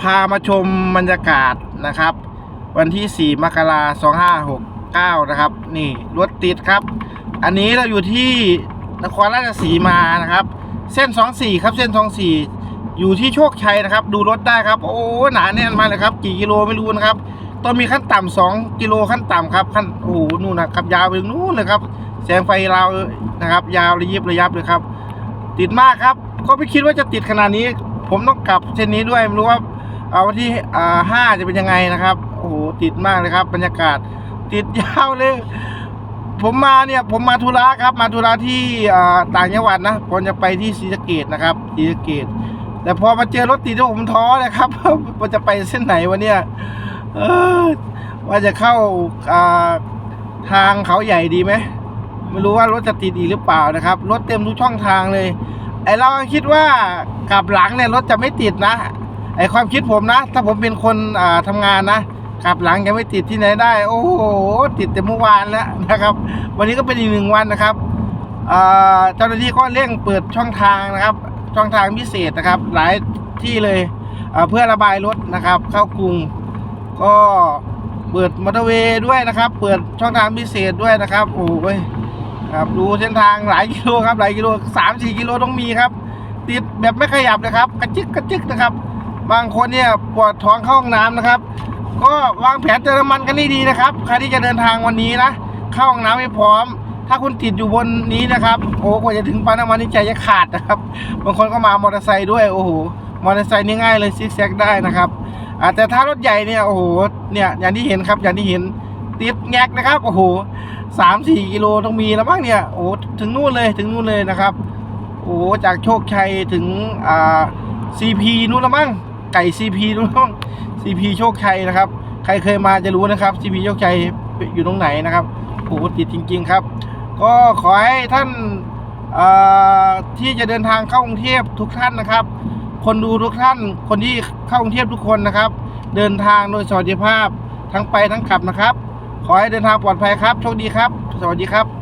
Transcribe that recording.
พามาชมบรรยากาศนะครับ วันที่ 4 มกราคม2569 นะครับ นี่รถติดครับ อันนี้เราอยู่ที่นครราชสีมานะครับ เส้น 24 ครับเส้น 24 อยู่ที่โชคชัยนะครับ ดูรถได้ครับ โอ้หนาแน่นมากเลยครับ กี่กิโลไม่รู้นะครับต้องมีขั้นต่ำ2กิโลขั้นต่ำครับขั้นโอ้โหนู่นนะครับยาวไปถึงนู่นเลยครับ แสงไฟเราวนะครับ ยาวระยิบระยับเลยครับ ติดมากครับ ก็ไม่คิดว่าจะติดขนาดนี้ ผมต้องกลับเส้นนี้ด้วยไม่รู้ว่า เอาวันที่อ่าห้าจะเป็นยังไงนะครับ โอ้โหติดมากเลยครับ บรรยากาศติดยาวเลย ผมมาเนี่ยผมมาธุระครับ มาธุระที่อ่าต่างจังหวัดนะผมจะไปที่ศรีสะเกดนะครับศรีสะเกดแต่พอมาเจอรถติดแล้วผมท้อเลยครับว่าจะไปเส้นไหนวะเนี่ยเออว่าจะเข้าอ่าทางเขาใหญ่ดีไหมไม่รู้ว่ารถจะติดอีกหรือเปล่านะครับ รถเต็มทุกช่องทางเลยไอเราคิดว่ากลับหลังเนี่ยรถจะไม่ติดนะ ไอความคิดผมนะ ถ้าผมเป็นคนอ่าทำงานนะกลับหลังจะไม่ติดที่ไหนได้ โอ้โหติดแต่เมื่อวานแล้วนะครับ วันนี้ก็เป็นอีกหนึ่งวันนะครับเจ้าหน้าที่ก็เร่งเปิดช่องทางนะครับ ช่องทางพิเศษนะครับ หลายที่เลยเพื่อระบายรถนะครับ เข้ากรุงก็เปิดมอเตอร์เวย์ด้วยนะครับ เปิดช่องทางพิเศษด้วยนะครับ โอ้ยครับดูเส้นทางหลายกิโลครับหลายกิโลสามสี่กิโลต้องมีครับ ติดแบบไม่ขยับนะครับ กระจิกกระจิกนะครับ บางคนเนี่ยปวดท้องเข้าห้องน้ำนะครับ ก็วางแผนเติมน้ำมันกันให้ดีนะครับ ใครที่จะเดินทางวันนี้นะ เข้าห้องน้ำให้พร้อม ถ้าคุณติดอยู่บนนี้นะครับ โอ้กว่าจะถึงปั๊มน้ำมันนี่ใจจะขาดนะครับ บางคนก็มามอเตอร์ไซค์ด้วย โอ้โห มอเตอร์ไซค์นี่ง่ายเลยซิกแซกได้นะครับอาแต่ถ้ารถใหญ่เนี่ยโอ้โหเนี่ยอย่างที่เห็นครับอย่างที่เห็นติดแงกนะครับโอ้โหสามสี่กิโลต้องมีแล้วมั้งเนี่ยโอ้ถึงนู่นเลยถึงนู่นเลยนะครับ โอ้จากโชคชัยถึงอ่าซีพีนู่นละมั้ง ไก่ซีพีนู่นละมั้งซีพีโชคชัยนะครับ ใครเคยมาจะรู้นะครับซีพีโชคชัยอยู่ตรงไหนนะครับโอ้โหติดจริง ๆครับ ก็ขอให้ท่านที่จะเดินทางเข้ากรุงเทพทุกท่านนะครับ คนดูทุกท่านคนที่เข้ากรุงเทพทุกคนนะครับ เดินทางโดยสวัสดิภาพทั้งไปทั้งกลับนะครับ ขอให้เดินทางปลอดภัยครับโชคดีครับ สวัสดีครับ